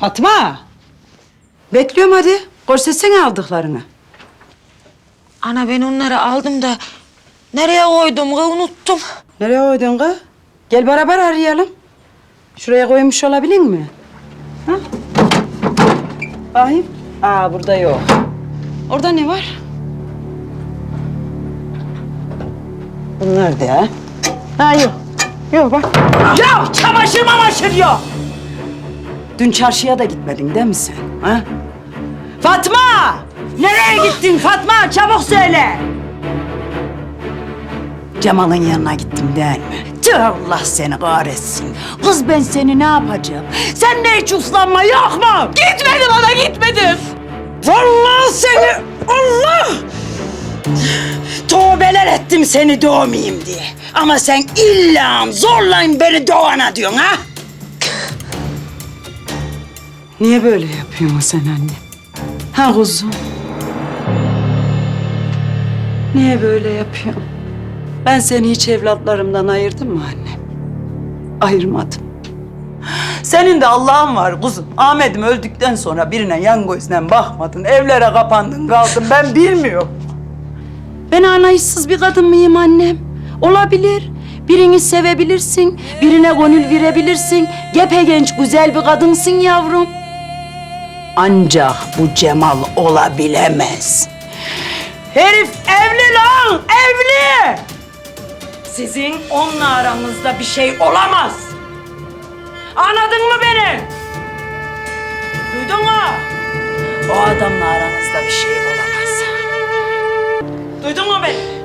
Fatma. Bekliyorum hadi. Korsetsene aldıklarını. Ana ben onları aldım da nereye koydum kız unuttum. Nereye koydun kız? Gel beraber arayalım. Şuraya koymuş olabilir mi? Ha? Bakayım. Aa burada yok. Orada ne var? Bunlar da ha? Ha yok. Yok bak. Ya çamaşır mamaşır yok. Dün çarşıya da gitmedin değil mi sen? Ha? Fatma! Nereye gittin Fatma? Çabuk söyle. Cemal'ın yanına gittim değil mi? Tüh Allah seni kahretsin. Kız ben seni ne yapacağım? Sen de hiç uslanma yok mu? Gitmedim ana gitmedim. Vallahi seni Allah! Tövbeler ettim seni doğmayayım diye. Ama sen illa zorlayın beni doğana diyorsun ha? Niye böyle yapıyorsun sen anne? Ha kuzum? Niye böyle yapıyorsun? Ben seni hiç evlatlarımdan ayırdım mı anne? Ayırmadım. Senin de Allah'ın var kuzum. Ahmet'im öldükten sonra birine yan gözle bakmadın. Evlere kapandın kaldın. Ben bilmiyorum. Ben anayışsız bir kadın mıyım annem? Olabilir. Birini sevebilirsin. Birine gönül verebilirsin. Gepegenç güzel bir kadınsın yavrum. Ancak bu Cemal olabilemez. Herif evli lan, evli! Sizin onunla aranızda bir şey olamaz. Anladın mı beni? Duydun mu? O adamla aranızda bir şey olamaz. Duydun mu beni?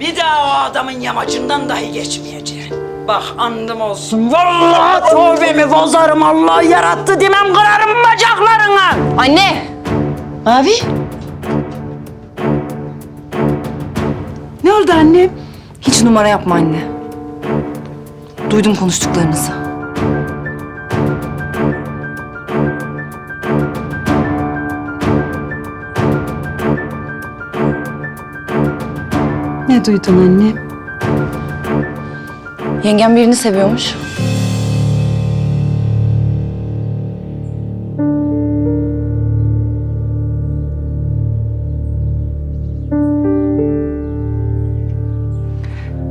Bir daha o adamın yamacından dahi geçmeyeceksin. Bak andım olsun. Vallahi tövbemi bozarım. Allah yarattı demem kırarım bacaklarını. Anne! Abi. Ne oldu annem? Hiç numara yapma anne. Duydum konuştuklarınızı. Ne duydun annem? Yengem birini seviyormuş.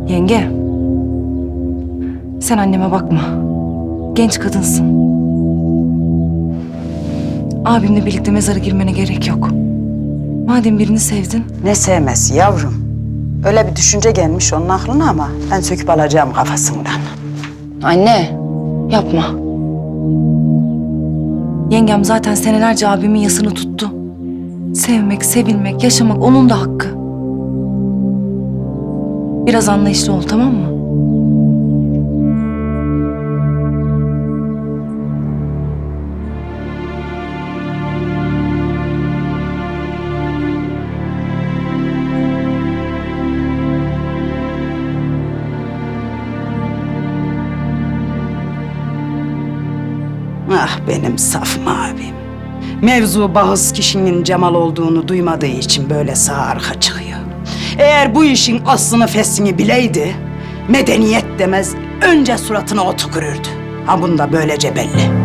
Yenge. Sen anneme bakma. Genç kadınsın. Abimle birlikte mezara girmene gerek yok. Madem birini sevdin, Ne sevmesi yavrum? Öyle bir düşünce gelmiş onun aklına ama ben söküp alacağım kafasından. Anne, yapma. Yengem zaten senelerce abimin yasını tuttu. Sevmek, sevilmek, yaşamak onun da hakkı. Biraz anlayışlı ol tamam mı? Ah benim saf abim. Mevzu bahis kişinin Cemal olduğunu duymadığı için böyle sağ arka çıkıyor. Eğer bu işin aslını feslini bileydi, medeniyet demez önce suratına otu kırırdı. Ha bunu da böylece belli.